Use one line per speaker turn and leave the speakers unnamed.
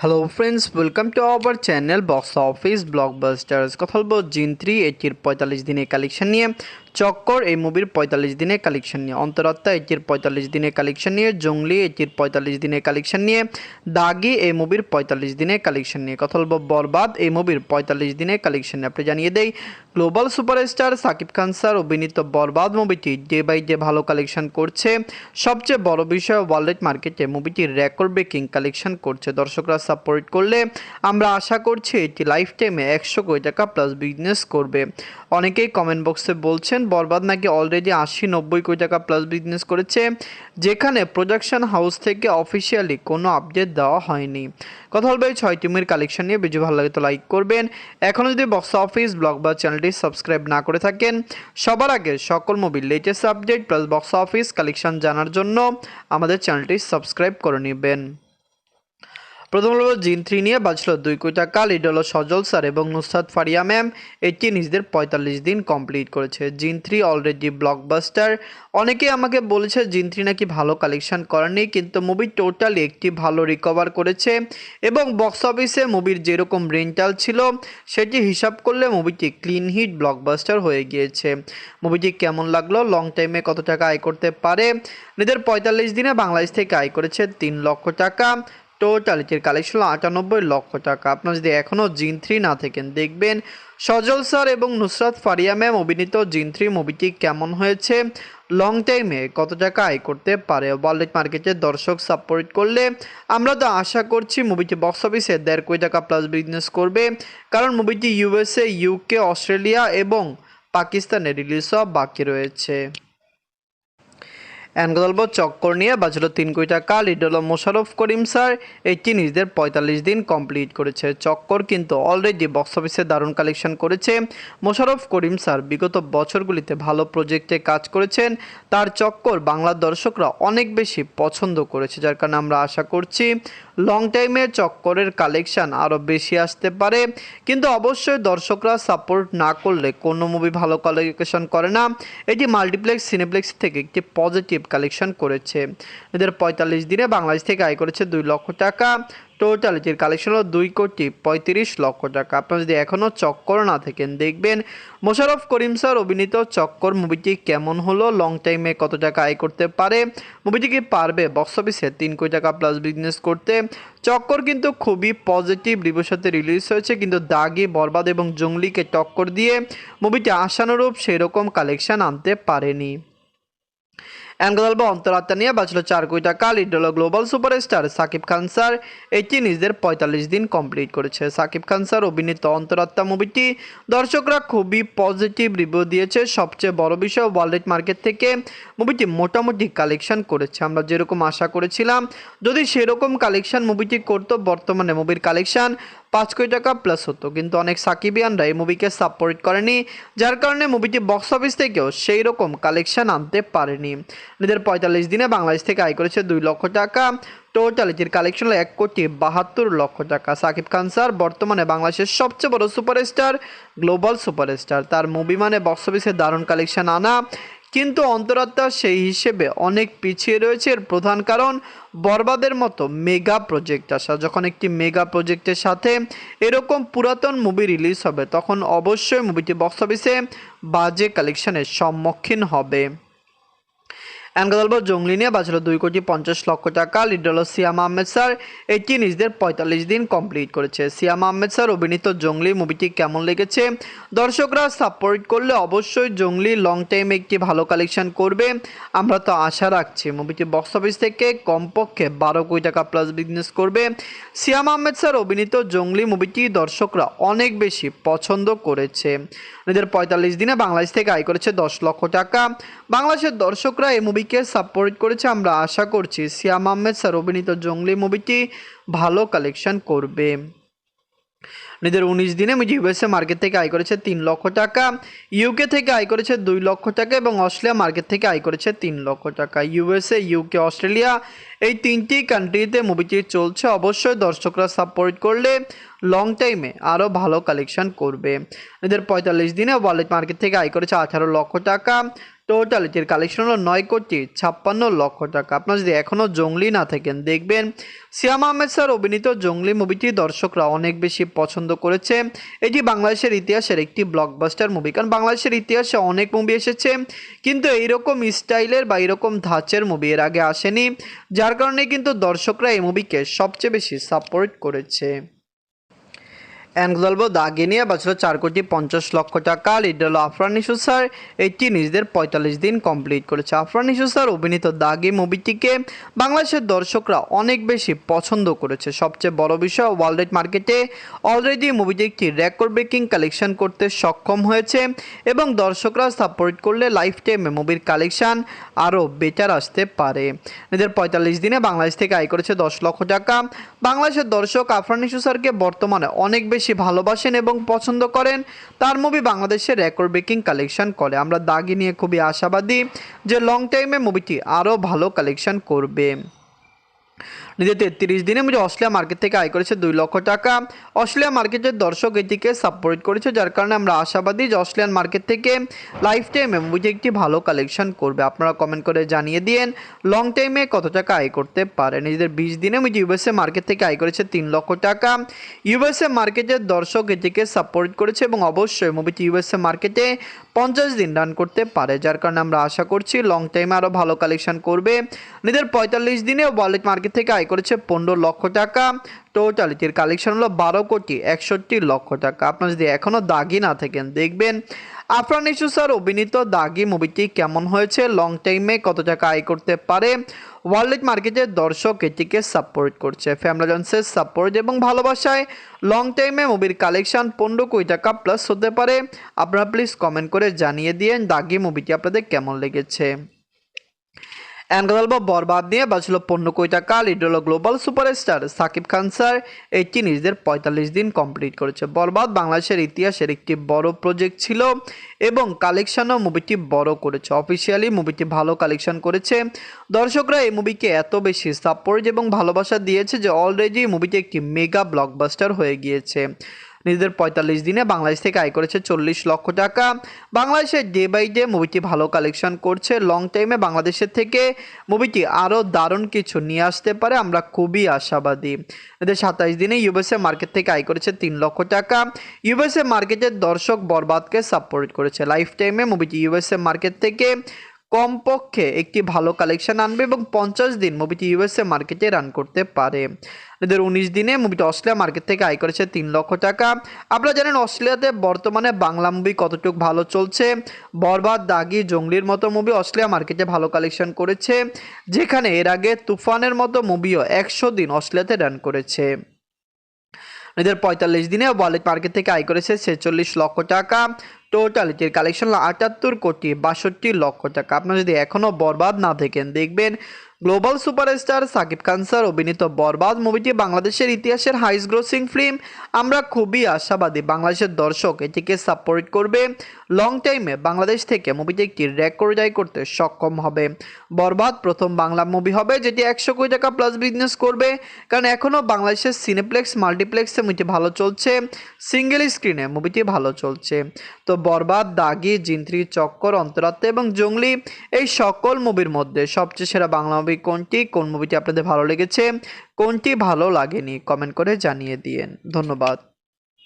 Hello friends welcome to our channel box office blockbusters কথা বলব জিন থ্রি, এটির পঁয়তাল্লিশ দিনের কালেকশন নিয়ে। চক্কর, এই মুভির পঁয়তাল্লিশ দিনের কালেকশন নিয়ে। অন্তরাত্মা এটির পঁয়তাল্লিশ দিনের কালেকশন নিয়ে। জঙ্গলি এটির পঁয়তাল্লিশ দিনের কালেকশন নিয়ে। দাগি, এই মুভির পঁয়তাল্লিশ দিনের কালেকশন নিয়ে। কথা বলব বরবাদ, এই মুভির পঁয়তাল্লিশ দিনের কালেকশন নিয়ে। আপনি জানিয়ে দেই, global superstar Shakib Khan sir অভিনীত বরবাদ মুভিটি ডে বাই ডে ভালো কালেকশন করছে, সবচেয়ে বড় বিষয় ওয়ার্ল্ড মার্কেটে মুভিটি রেকর্ড ব্রেকিং কালেকশন করছে। দর্শকরা সাপোর্ট করলে আমরা আশা করছি এটি লাইফ টাইমে একশো কোটি টাকা প্লাস বিজনেস করবে। অনেকেই কমেন্ট বক্সে বলছেন বরবাদ নাকি অলরেডি আশি, নব্বই কোটি টাকা প্লাস বিজনেস করেছে, যেখানে প্রোডাকশন হাউস থেকে অফিসিয়ালি কোনো আপডেট দেওয়া হয়নি। কথা বলবে ছয় টিমের কালেকশন নিয়ে, ভিডিও ভালো লাগে তো লাইক করবেন। এখনও যদি বক্স অফিস ব্লগ বা চ্যানেলটি সাবস্ক্রাইব না করে থাকেন, সবার আগে সকল মুভির latest update plus box office collection জানার জন্য আমাদের চ্যানেলটি সাবস্ক্রাইব করে নেবেন। প্রথম হলো জিন থ্রি নিয়ে বাজলো দুই কোটি টাকা। লিড সজল স্যার এবং নুসরাত ফারিয়া ম্যাম এটি নিজেদের পঁয়তাল্লিশ দিন কমপ্লিট করেছে। জিন থ্রি অলরেডি ব্লকবাস্টার অনেকেই আমাকে বলেছে জিন থ্রি নাকি ভালো কালেকশন করেনি, কিন্তু মুভি টোটালি একটি ভালো রিকভার করেছে এবং বক্স অফিসে মুভির যেরকম রেন্টাল ছিল, সেটি হিসাব করলে মুভিটি ক্লিন হিট ব্লকবাস্টার হয়ে গিয়েছে। মুভিটি কেমন লাগল? লং টাইমে কত টাকা আয় করতে পারে? নিজের পঁয়তাল্লিশ দিনে বাংলাদেশ থেকে আয় করেছে তিন লক্ষ টাকা। টোটাল এটির কালেকশন আটানব্বই লক্ষ টাকা। আপনারা যদি এখনও জিন থ্রি না থাকেন, দেখবেন সজল স্যার এবং নুসরাত ফারিয়া ম্যাম অভিনীত জিন থ্রি মুভিটি কেমন হয়েছে? লং টাইমে কত টাকা আয় করতে পারে? ওয়ার্ল্ড মার্কেটে দর্শক সাপোর্ট করলে আমরা তো আশা করছি মুভিটি বক্স অফিসে দেড় কোটি টাকা প্লাস বিজনেস করবে। কারণ মুভিটি ইউএসএ ইউকে অস্ট্রেলিয়া এবং পাকিস্তানে রিলিজ হওয়া বাকি রয়েছে। অ্যানগল্প চক্কর নিয়ে বাজল তিন কোটি টাকা লিড হলো মোশারফ করিম স্যার। এটি নিজেদের পঁয়তাল্লিশ দিন কমপ্লিট করেছে। চক্কর কিন্তু অলরেডি বক্স অফিসে দারুণ কালেকশন করেছে। মোশারফ করিম স্যার বিগত বছরগুলিতে ভালো প্রজেক্টে কাজ করেছেন। তার চক্কর বাংলার দর্শকরা অনেক বেশি পছন্দ করেছে, যার কারণে আমরা আশা করছি লং টাইমে চক্করের কালেকশান আরও বেশি আসতে পারে। কিন্তু অবশ্যই দর্শকরা সাপোর্ট না করলে কোনো মুভি ভালো কালেকশন করে না। এটি মাল্টিপ্লেক্স সিনেপ্লেক্স থেকে একটি পজিটিভ কালেকশন করেছে। এদের পঁয়তাল্লিশ দিনে বাংলাদেশ থেকে আয় করেছে দুই লক্ষ টাকা। টোটাল এটির কালেকশন হলো দুই কোটি পঁয়ত্রিশ লক্ষ টাকা। আপনারা যদি এখনও চক্কর না থাকেন, দেখবেন মোশারফ করিম স্যার অভিনীত চক্কর মুভিটি কেমন হলো লং টাইমে কত টাকা আয় করতে পারে মুভিটি কি পারবে? বক্স অফিসে তিন কোটি টাকা প্লাস বিজনেস করতে। চক্কর কিন্তু খুবই পজিটিভ রিভিউর রিলিজ হয়েছে, কিন্তু দাগি, বরবাদ এবং জঙ্গলিকে টক্কর দিয়ে মুভিটি আশানুরূপ সেরকম কালেকশন আনতে পারেনি। অ্যানগদল বা অন্তরাত্মা নিয়ে বাঁচলো চার কোটি টাকা lead global superstar Shakib Khan sir. এটি নিজেদের পঁয়তাল্লিশ দিন কমপ্লিট করেছে। সাকিব খান স্যার অভিনীত অন্তরাত্মা মুভিটি দর্শকরা খুবই পজিটিভ রিভিউ দিয়েছে। সবচেয়ে বড় বিষয় ওয়ার্ল্ড মার্কেট থেকে মুভিটি মোটামুটি কালেকশন করেছে। আমরা যেরকম আশা করেছিলাম, যদি সেরকম কালেকশন মুভিটি করতো বর্তমানে মুভির কালেকশন পাঁচ কোটি টাকা প্লাস হতো। কিন্তু অনেক সাকিবিয়ানরা এই মুভিকে সাপোর্ট করেনি, যার কারণে মুভিটি বক্স অফিস থেকেও সেই রকম কালেকশন আনতে পারেনি। নিজের পঁয়তাল্লিশ দিনে বাংলাদেশ থেকে আয় করেছে দুই লক্ষ টাকা। টোটাল এটির কালেকশন এক কোটি বাহাত্তর লক্ষ টাকা। সাকিব খান স্যার বর্তমানে বাংলাদেশের সবচেয়ে বড় সুপারস্টার গ্লোবাল সুপারস্টার তার মুভি মানে বক্স অফিসে দারুণ কালেকশন আনা। কিন্তু অন্তরাত্মা সেই হিসেবে অনেক পিছিয়ে রয়েছে। এর প্রধান কারণ বরবাদের মতো মেগা প্রজেক্ট আসা। যখন একটি মেগা প্রজেক্টের সাথে এরকম পুরাতন মুভি রিলিজ হবে, তখন অবশ্যই মুভিটি বক্স অফিসে বাজে কালেকশনের সম্মুখীন হবে। অ্যানগদল্প জঙ্গলি নিয়ে বাঁচলো দুই কোটি পঞ্চাশ লক্ষ টাকা। লিড হলো সিয়াম আহমেদ স্যার। এটি নিজেদের পঁয়তাল্লিশ দিন কমপ্লিট করেছে। সিয়াম আহমেদ স্যার, অভিনীত জঙ্গলি মুভিটি কেমন লেগেছে? দর্শকরা সাপোর্ট করলে অবশ্যই জঙ্গলি লং টাইমে একটি ভালো কালেকশন করবে। আমরা তো আশা রাখছি মুভিটি বক্স অফিস থেকে কমপক্ষে বারো কোটি টাকা প্লাস বিজনেস করবে। সিয়াম আহমেদ স্যার, অভিনীত জঙ্গলি মুভিটি দর্শকরা অনেক বেশি পছন্দ করেছে। নিজের পঁয়তাল্লিশ দিনে বাংলাদেশ থেকে আয় করেছে দশ লক্ষ টাকা। বাংলাদেশের দর্শকরা এই মুভিকে সাপোর্ট করেছে, আমরা আশা করছি সিয়াম আহমেদ স্যার, অভিনীত জঙ্গলি মুভিটি ভালো কালেকশন করবে। নিজের উনিশ দিনে ইউএসএ মার্কেট থেকে আয় করেছে তিন লক্ষ টাকা ইউকে থেকে আয় করেছে দুই লক্ষ টাকা এবং অস্ট্রেলিয়া মার্কেট থেকে আয় করেছে তিন লক্ষ টাকা। ইউএসএ ইউকে অস্ট্রেলিয়া এই তিনটি কান্ট্রিতে মুভিটি চলছে। অবশ্যই দর্শকরা সাপোর্ট করলে লং টাইমে আরও ভালো কালেকশন করবে। এদের পঁয়তাল্লিশ দিনে ওয়ালেট মার্কেট থেকে আয় করেছে আঠারো লক্ষ টাকা টোটালিটির কালেকশন হলো নয় কোটি ছাপ্পান্ন লক্ষ টাকা। আপনারা যদি এখনও জঙ্গলি না থাকেন, দেখবেন সিয়াম আহমেদ স্যার অভিনীত জঙ্গলি মুভিটি দর্শকরা অনেক বেশি পছন্দ করেছে। এটি বাংলাদেশের ইতিহাসের একটি ব্লকবাস্টার মুভি কারণ বাংলাদেশের ইতিহাসে অনেক মুভি এসেছে, কিন্তু এইরকম স্টাইলের বা এরকম ধাঁচের মুভি এর আগে আসেনি, যার কারণে কিন্তু দর্শকরা এই মুভিকে সবচেয়ে বেশি সাপোর্ট করেছে। অ্যানগলবো দাগে নিয়ে বছর চার কোটি পঞ্চাশ লক্ষ টাকা লিড হলো আফরান ইসু স্যার, এটি নিজেদের পঁয়তাল্লিশ দিন কমপ্লিট করেছে। আফরান ইসু স্যার অভিনীত দাগি মুভিটিকে বাংলাদেশের দর্শকরা অনেক বেশি পছন্দ করেছে। সবচেয়ে বড় বিষয়, ওয়ার্ল্ড মার্কেটে অলরেডি মুভিটি একটি রেকর্ড ব্রেকিং কালেকশন করতে সক্ষম হয়েছে এবং দর্শকরা সাপোর্ট করলে লাইফ টাইমে মুভির কালেকশন আরও বেটার আসতে পারে। নিজের পঁয়তাল্লিশ দিনে বাংলাদেশ থেকে আয় করেছে দশ লক্ষ টাকা। বাংলাদেশের দর্শক আফরান ইসু স্যারকে বর্তমানে অনেক বেশি ভালোবাসেন এবং পছন্দ করেন, তার মুভি বাংলাদেশে রেকর্ড ব্রেকিং কালেকশন করে। আমরা দাগি নিয়ে খুবই আশাবাদী যে লং টাইমে মুভিটি আরও ভালো কালেকশন করবে। নিজের তেত্রিশ দিনে মুঝে অস্ট্রেলিয়া মার্কেট থেকে আয় করেছে দুই লক্ষ টাকা। অস্ট্রেলিয়া মার্কেটের দর্শক এটিকে সাপোর্ট করেছে, যার কারণে আমরা আশাবাদী যে অস্ট্রেলিয়ান মার্কেট থেকে লাইফ টাইমে মুভিটি একটি ভালো কালেকশন করবে। আপনারা কমেন্ট করে জানিয়ে দিন লং টাইমে কত টাকা আয় করতে পারে? নিজেদের বিশ দিনে মুঝে ইউএসএ মার্কেট থেকে আয় করেছে তিন লক্ষ টাকা। ইউএসএ মার্কেটের দর্শক এটিকে সাপোর্ট করেছে এবং অবশ্যই মুভিটি ইউএসএ মার্কেটে পঞ্চাশ দিন রান করতে পারে, যার কারণে আমরা আশা করছি লং টাইমে আরও ভালো কালেকশন করবে। নিজেদের পঁয়তাল্লিশ দিনে ওয়ালেট মার্কেট থেকে আয় করেছে পনেরো লক্ষ টাকা। টোটালিটির কালেকশন হলো বারো কোটি একষট্টি লক্ষ টাকা। আপনার যদি এখনও দাগি না থাকেন, দেখবেন আফরান ইসু স্যার অভিনীত দাগি মুভিটি কেমন হয়েছে লং টাইমে কত টাকা আয় করতে পারে? ওয়ার্ল্ড মার্কেটের দর্শক এটিকে সাপোর্ট করছে। ফ্যামিলি জনসের সাপোর্ট এবং ভালোবাসায় লং টাইমে মুভির কালেকশন পনেরো কোটি টাকা প্লাস হতে পারে। আপনারা প্লিজ কমেন্ট করে জানিয়ে দিয়েন দাগি মুভিটি আপনাদের কেমন লেগেছে। অ্যাঙ্গল বা বরবাদ নিয়ে বাঁচল পনেরো কোটি টাকা লিড হলো global superstar Shakib Khan sir. এটি নিজেদের পঁয়তাল্লিশ দিন কমপ্লিট করেছে। বরবাদ বাংলাদেশের ইতিহাসের একটি বড় প্রজেক্ট ছিল এবং কালেকশনও মুভিটি বড় করেছে। অফিসিয়ালি মুভিটি ভালো কালেকশন করেছে। দর্শকরা এই মুভিকে এত বেশি সাপোর্ট এবং ভালোবাসা দিয়েছে যে অলরেডি মুভিটি একটি মেগা ব্লকবাস্টার হয়ে গিয়েছে। নিজেদের পঁয়তাল্লিশ দিনে বাংলাদেশ থেকে আয় করেছে চল্লিশ লক্ষ টাকা। বাংলাদেশের ডে বাই ডে মুভিটি ভালো কালেকশন করছে। লং টাইমে বাংলাদেশের থেকে মুভিটি আরও দারুণ কিছু নিয়ে আসতে পারে। আমরা খুবই আশাবাদী। এদের সাতাইশ দিনে ইউএসএ মার্কেট থেকে আয় করেছে তিন লক্ষ টাকা। ইউএসএ মার্কেটের দর্শক বরবাদকে সাপোর্ট করেছে। লাইফ টাইমে মুভিটি ইউএসএ মার্কেট থেকে কমপক্ষে একটি ভালো কালেকশন আনবে এবং পঞ্চাশ দিন মুভিটি ইউএসএ মার্কেটে রান করতে পারে। এদের উনিশ দিনে মুভিটি অস্ট্রেলিয়া মার্কেট থেকে আয় করেছে তিন লক্ষ টাকা। আপনারা জানেন অস্ট্রেলিয়াতে বর্তমানে বাংলা মুভি কতটুকু ভালো চলছে? বরবাদ, দাগি, জঙ্গলির মতো মুভি অস্ট্রেলিয়া মার্কেটে ভালো কালেকশন করেছে, যেখানে এর আগে তুফানের মতো মুভিও একশো দিন অস্ট্রেলিয়াতে রান করেছে। এদের পঁয়তাল্লিশ দিনে ওয়ালেট মার্কেট থেকে আয় করেছে ছেচল্লিশ লক্ষ টাকা। টোটাল এটির কালেকশন হলো আটাত্তর কোটি বাষট্টি লক্ষ টাকা। আপনারা যদি এখনও বরবাদ না দেখেন দেখবেন global superstar Shakib Khan sir অভিনীত বরবাদ মুভিটি বাংলাদেশের ইতিহাসের হাইস্ট গ্রোসিং ফিল্ম আমরা খুবই আশাবাদী বাংলাদেশের দর্শক এটিকে সাপোর্ট করবে। লং টাইমে বাংলাদেশ থেকে মুভিটি একটি রেকর্ড আয় করতে সক্ষম হবে। বরবাদ প্রথম বাংলা মুভি হবে যেটি একশো কোটি টাকা প্লাস বিজনেস করবে। কারণ এখনও বাংলাদেশের সিনেপ্লেক্স মাল্টিপ্লেক্সে মুভিটি ভালো চলছে। সিঙ্গেল স্ক্রিনে মুভিটি ভালো চলছে। তো বরবাদ, দাগি, জিন্ত্রি, চক্কর, অন্তরাত্মা এবং জঙ্গলি এই সকল মুভির মধ্যে সবচেয়ে সেরা বাংলা মুভি কোনটি? কোন মুভিটি আপনাদের ভালো লেগেছে? কোনটি ভালো লাগেনি কমেন্ট করে জানিয়ে দিয়েন। ধন্যবাদ।